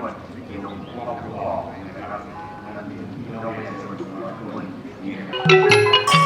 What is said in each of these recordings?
หมดเกี่ยวกครอบครัวนะครับนะครับที่เราประชาชนทุกคนนี่นะครับ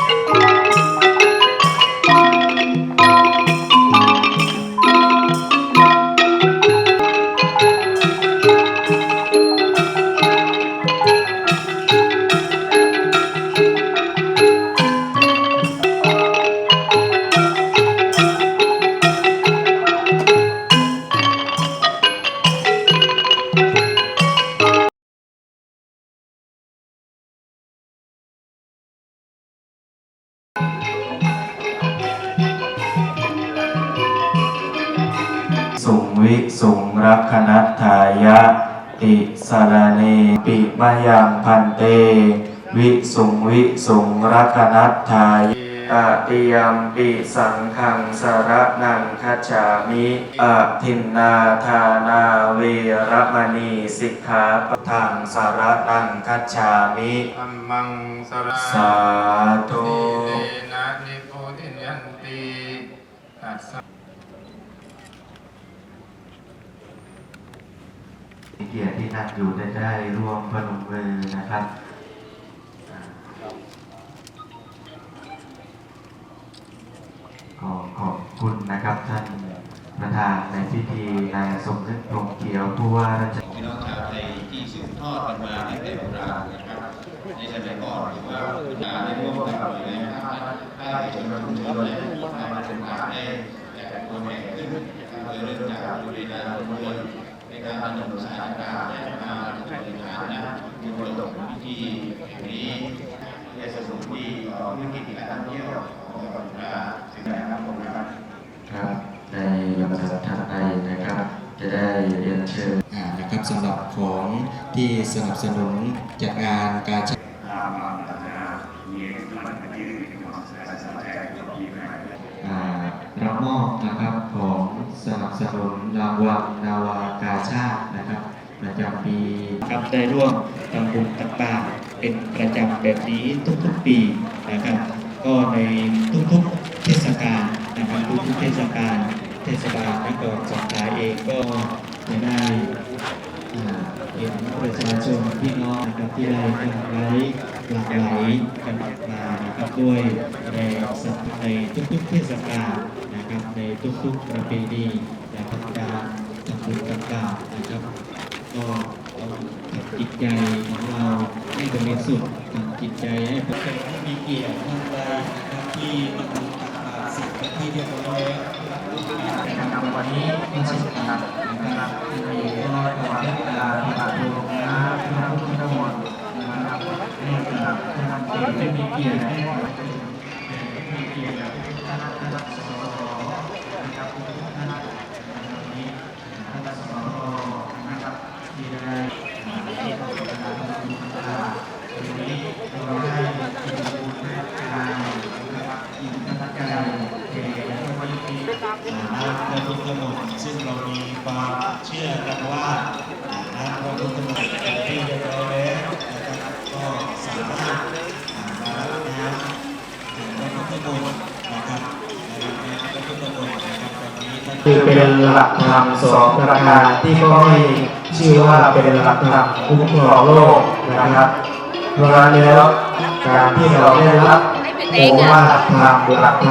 วิสุงรักขณทายะ ติสารเนปิมะยังพันเต วิสุงวิสุงรักขณทายะตติยมปิสังขังสารนังคัจฉามิอะทินนาทานาเวรมณีสิกขาปะทังสารนังคัจฉามิธัมมังสรสาธุเตนะนิโพธิยันติตัสสะ เกียรติที่นั่งอยู่ได้ได้ร่วมพนมมือนะครับก็ขอบคุณนะครับท่านประธานในพิธีนายสมนึกพรหมเขียวผู้ว่าราชการพี่น้องชาวไทยที่สืบทอดกันมาตั้งแต่โบราณนะครับในสมัยก่อนหรือว่าการได้ร่วมกันหน่วยงานภาคเอกชนชุมชนและสามาเป็นการได้จัดตัวแห่งขึ้นโดยเริ่มจากบริการประมวล ในการดำเนินสถานการณ์และมาบริหารนะมีคนตกพิธีแห่งนี้ได้สนุนที่ต่อธุรกิจการท่องเที่ยวของจังหวัดราสิ่งแวดล้อมของเราครับในลำดับถัดไปนะครับ จะได้เรียนเชิญอ่านะครับสำหรับของที่สนับสนุนจัดงานการชอ่ารับมอบนะครับของส นับสนุนรางวัลนาวากาชาตินะครับ ประจำปีครับได้ร่วมทำบุญต่างๆเป็นประจำแบบนี้ทุกๆปีนะครับ ก็ในทุกๆเทศกาลนะครับทุกๆเทศกาลเทศบาลนครสงขลาเองก็จะได้เห็นประชาชนพี่น้องนะครับที่ได้ทำไว้หลากหลายกันมานะครับด้วยในสัปในทุกๆเทศกาล นะครับในทุกๆประเพณีนะครับการทำบุญต่างๆนะครับ ก็เอาจิตใจของเราให้บริสุทธิ์ทำจิตใจให้เป็นผู้มีเกียรติท่านใดนะครับที่มาทำตักบาตรสิ่งเป็นที่เรียบร้อยนะครับวันนี้ไม่ใช่การนะครับที่มีร้อยความเมตตาที่อารุณนะพระพุทธมนต์นะครับนี่ครับท่านเกียรติไม่มีเกียรติให้มีเกียรตินะครับท่านวันนี้ท่านสรนะครับที่ได้ที่ต้องการทำบุญต่างๆวันนี้เราได้ทำบุญแม่กายนะครับอินทรกายเทวัน นี้ำพระพุทธมนต์ซึ่งเรามีความเชื่อกันว่าน้ำพระพุทธมนต์เป็นที่เรียบร้อยแล้วนะครับก็สามารถมารับน้ำพระพุทธมนต์นะครับมารับน้ำพระพุทธมนต์นะครับวันนี้ท่านคือเป็นหลักธรรมสองประการที่ก็ให้ชื่อว่าเป็นหลักธรรมคุ้มครองโลกนะครับเพราะฉะนั้นแล้วการที่เราได้รับโอวาทธรรมหลักธรรม